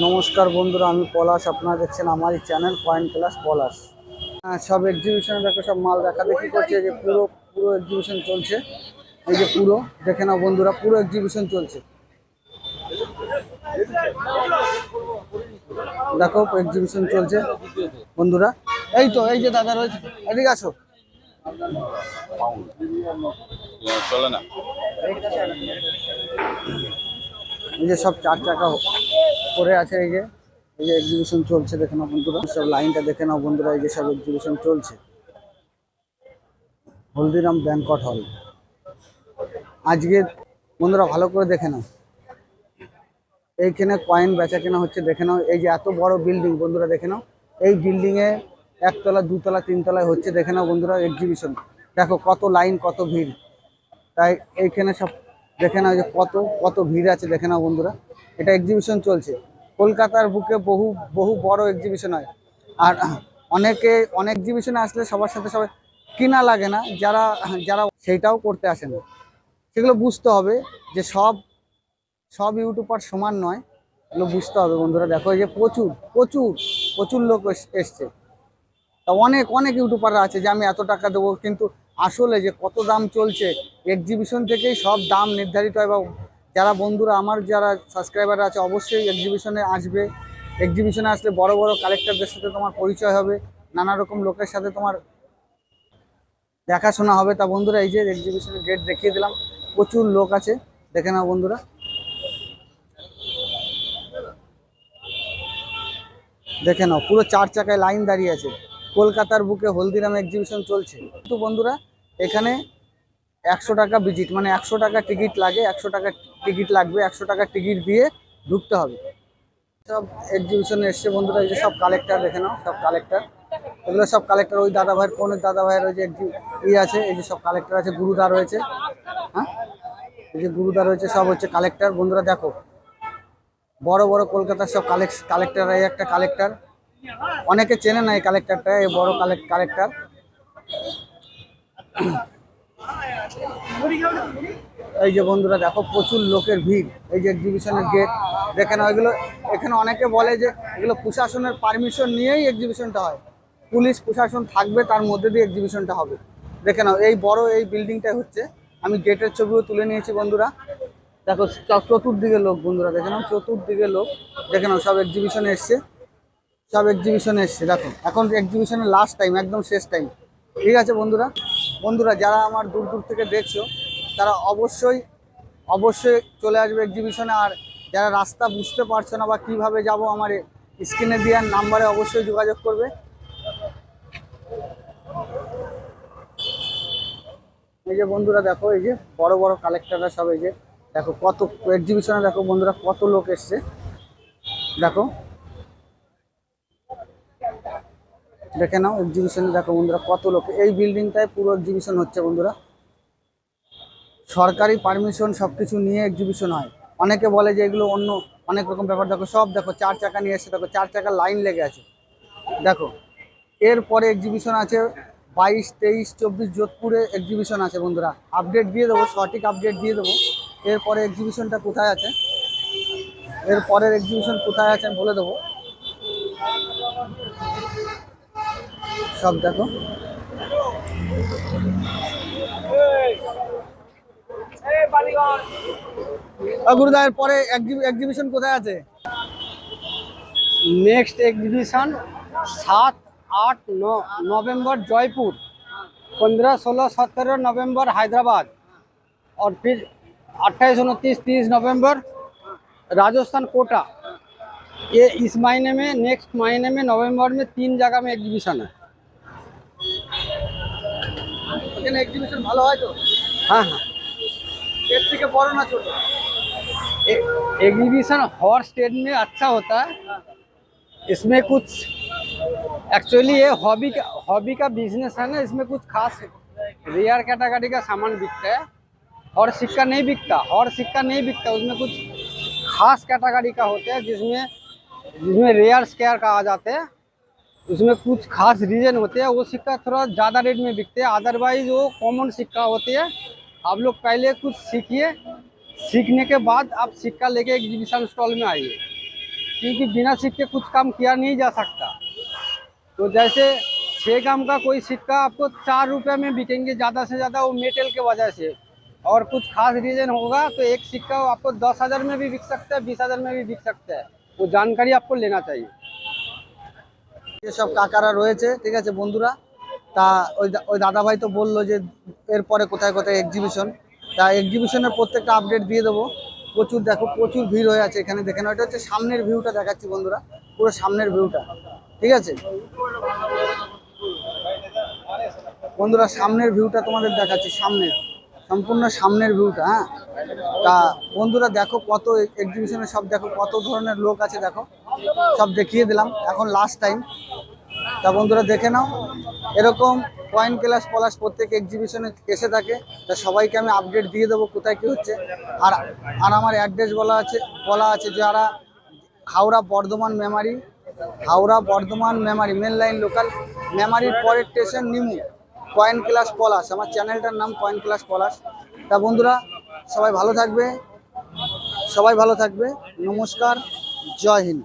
নমস্কার বন্ধুরা, আমি পলাশ। আপনারা দেখছেন আমারই চ্যানেল পয়েন্ট ক্লাস পলাশ হ্যাঁ সব এক্সিবিশনে দেখো, সব মাল দেখা দেখি করছে যে পুরো পুরো এক্সিবিশন চলছে। এই যে পুরো, দেখে নাও বন্ধুরা, পুরো এক্সিবিশন চলছে। দেখো এক্সিবিশন চলছে। বন্ধুরা, এই তো, এই যে দাদা রয়েছে, এদিকে আসো। চলে না এই যে সব চার চাকা পড়ে আছে এই যে এই যে এক্সিবিশন চলছে, দেখে নাও বন্ধুরা। সব লাইনটা দেখে নাও বন্ধুরা, এই যে সব এক্সিবিশন চলছে। হলদিরাম ব্যাংকট হল। আজকে বন্ধুরা ভালো করে দেখে নাও। এইখানে কয়েন বেচা কেনা হচ্ছে, দেখে নাও। এই যে এত বড় বিল্ডিং বন্ধুরা দেখে নাও। এই বিল্ডিংয়ে একতলা, দুতলা, তিনতলায় হচ্ছে, দেখে নাও বন্ধুরা এক্সিবিশন দেখো কত লাইন কত ভিড়। তাই এইখানে সব দেখে নাও যে কত কত ভিড় আছে, দেখে নাও বন্ধুরা। এটা এক্সিবিশন চলছে। কলকাতার বুকে বহু বহু বড় এক্সিবিশন হয়। আর অনেকে, অনেক এক্সিবিশনে আসলে সবার সাথে সবাই কিনা লাগে না, যারা যারা সেইটাও করতে আসে না। সেগুলো বুঝতে হবে যে সব সব ইউটিউবার সমান নয়, এগুলো বুঝতে হবে বন্ধুরা। দেখো যে প্রচুর প্রচুর প্রচুর লোক এস- এসছে। তা অনেক অনেক ইউটিউবাররা আছে যে আমি এত টাকা দেবো, কিন্তু আসলে যে কত দাম চলছে এক্সিবিশন থেকেই সব দাম নির্ধারিত হয় বা যারা বন্ধুরা আমার যারা সাবস্ক্রাইবার আছে, অবশ্যই এক্সিবিশনে আসবে। এক্সিবিশনে আসলে বড় বড় কালেক্টরদের সাথে তোমার পরিচয় হবে, নানা রকম লোকের সাথে তোমার দেখাশোনা হবে। তা বন্ধুরা, এই যে এক্সিবিশনের ডেট দেখিয়ে দিলাম, প্রচুর লোক আছে, দেখে নাও বন্ধুরা। দেখে নাও, পুরো চার চাকায় লাইন দাঁড়িয়ে আছে। কলকাতার বুকে হলদিরাম এক্সিবিশন চলছে। কিন্তু বন্ধুরা, এখানে একশো টাকা ভিজিট মানে একশো টাকা টিকিট লাগে, একশো টাকা টিকিট লাগবে, একশো টাকা টিকিট দিয়ে ঢুকতে হবে। সব এক্সিবিশনে এসছে বন্ধুরা, এই যে সব কালেক্টর দেখে নাও, সব কালেক্টর এগুলো সব কালেক্টর ওই দাদা ভাইয়ের কোন দাদা ভাইয়ের ওই যে ই আছে, এই যে সব কালেক্টর আছে গুরুদা রয়েছে। হ্যাঁ? এই যে গুরুদা রয়েছে, সব হচ্ছে কালেক্টর বন্ধুরা দেখো, বড় বড় কলকাতার সব কালেক্ট কালেক্টর এই একটা কালেক্টর অনেকে চেনে না এই কালেক্টরটা এই বড় কালেক্ট কালেক্টর এই যে বন্ধুরা দেখো, প্রচুর লোকের ভিড়। এই যে এক্সিবিশনের গেট দেখে নাও এগুলো এখানে অনেকে বলে যে এগুলো প্রশাসনের পারমিশন নিয়েই এক্সিবিশনটা হয়। পুলিশ প্রশাসন থাকবে, তার মধ্যে দিয়ে এক্সিবিশনটা হবে। দেখে নাও, এই বড় এই বিল্ডিংটা হচ্ছে। আমি গেটের ছবিও তুলে নিয়েছি বন্ধুরা। দেখো চতুর্দিকে লোক বন্ধুরা, দেখে নাও, চতুর্দিকে লোক। দেখে নাও, সব এক্সিবিশনে এসছে। সব এক্সিবিশনে এসছে, দেখো। এখন এক্সিবিশনের লাস্ট টাইম একদম শেষ টাইম ঠিক আছে বন্ধুরা? বন্ধুরা, যারা আমার দূর দূর থেকে দেখছ, তারা অবশ্যই অবশ্যই চলে আসবে এক্সিবিশনে আর যারা রাস্তা বুঝতে পারছ না বা কীভাবে যাব, আমার স্ক্রিনে দেওয়ার নাম্বারে অবশ্যই যোগাযোগ করবে। এই যে বন্ধুরা, দেখো, এই যে বড় বড় কালেক্টররা সব এই যে, দেখো কত এক্সিবিশনে দেখো বন্ধুরা, কত লোক এসছে। দেখো দেখে নাও এক্সিবিশনে দেখো বন্ধুরা কত লোক। এই বিল্ডিংটায় পুরো এক্সিবিশন হচ্ছে বন্ধুরা। সরকারি পারমিশন সব কিছু নিয়ে এক্সিবিশন হয়। অনেকে বলে যে এগুলো অন্য অনেক রকম ব্যাপার। দেখো, সব দেখো, চার চাকা নিয়ে এসে দেখো, চার চাকার লাইন লেগে আছে। দেখো, এরপরে এক্সিবিশন আছে, বাইশ, তেইশ, চব্বিশ যোধপুরে এক্সিবিশন আছে বন্ধুরা। আপডেট দিয়ে দেবো, সঠিক আপডেট দিয়ে দেবো। এরপরে এক্সিবিশনটা কোথায় আছে? এর পরের এক্সিবিশন কোথায় আছে আমি বলে দেবো। সব দেখো গুরুদা এর পরে এক্সিবিশন কোথায় আছে नेक्स्ट एग्जीबिशन सात आठ नौ नवंबर जयपुर पंद्रह सोलह सत्रह नवंबर हैदराबाद और फिर अट्ठाईस उनतीस तीस नवंबर राजस्थान कोटा ये इस महीने में नेक्स्ट महीने में नवंबर में तीन जगह में एग्जीबिशन है এখানে এক্সিবিশন ভালো হয় তো हाँ हाँ এর থেকে বড় না ছোট एग्जीबिशन हर स्टेट में अच्छा होता है इसमें कुछ एक्चुअली ये हॉबी का हॉबी का बिजनेस है ना इसमें कुछ खास रेयर कैटेगरी का सामान बिकता है और सिक्का नहीं बिकता और सिक्का नहीं बिकता उसमें कुछ खास कैटेगरी का होता है जिसमें जिसमें रेयर स्केयर कहा जाते हैं उसमें कुछ खास रीजन होते हैं, वो सिक्का थोड़ा ज़्यादा रेट में बिकते हैं। अदरवाइज़ वो कॉमन सिक्का होते हैं। आप लोग पहले कुछ सीखिए। सीखने के बाद आप सिक्का लेके एग्जीबिशन स्टॉल में आइए। क्योंकि बिना सिक्के कुछ काम किया नहीं जा सकता। तो जैसे छः ग्राम का कोई सिक्का आपको चार रुपये में बिकेंगे ज़्यादा से ज़्यादा, वो मेटल के वजह से। और कुछ खास रीजन होगा तो एक सिक्का आपको दस हज़ार में भी बिक सकता है, बीस हज़ार में भी बिक सकता है। वो जानकारी आपको लेना चाहिए। যেসব কাকারা রয়েছে, ঠিক আছে, বন্ধুরা? তা ওই ওই দাদাভাই তো বলল যে এরপরে কোথায় কোথায় এক্সিবিশন তা এক্সিবিশনের প্রত্যেকটা আপডেট দিয়ে দেবো। প্রচুর দেখো, প্রচুর ভিড় হয়ে আছে এখানে দেখে নাও। এটা হচ্ছে সামনের ভিউটা দেখাচ্ছি, বন্ধুরা, পুরো সামনের ভিউটা ঠিক আছে? বন্ধুরা, সামনের ভিউটা তোমাদের দেখাচ্ছি সামনের সম্পূর্ণ সামনের ভিউটা হ্যাঁ? তা বন্ধুরা, দেখো কত এক্সিবিশনে সব দেখো, কত ধরনের লোক আছে, দেখো, সব দেখিয়ে দিলাম। এখন লাস্ট টাইম তা বন্ধুরা দেখে নাও, এরকম পয়েন্ট ক্লাস পলাশ প্রত্যেক এক্সিবিশনে এসে থাকে, তা সবাইকে আমি আপডেট দিয়ে দেবো কোথায় কী হচ্ছে। আর আর আমার অ্যাড্রেস বলা আছে বলা আছে যারা Howrah Bardhaman Memari Howrah Bardhaman Memari main line local মেমারির পরের স্টেশন নিমু কয়েন ক্লাস পলাশ, আমার চ্যানেলটার নাম কয়েন ক্লাস পলাশ। তা বন্ধুরা, সবাই ভালো থাকবে, সবাই ভালো থাকবে, নমস্কার, জয় হিন্দ।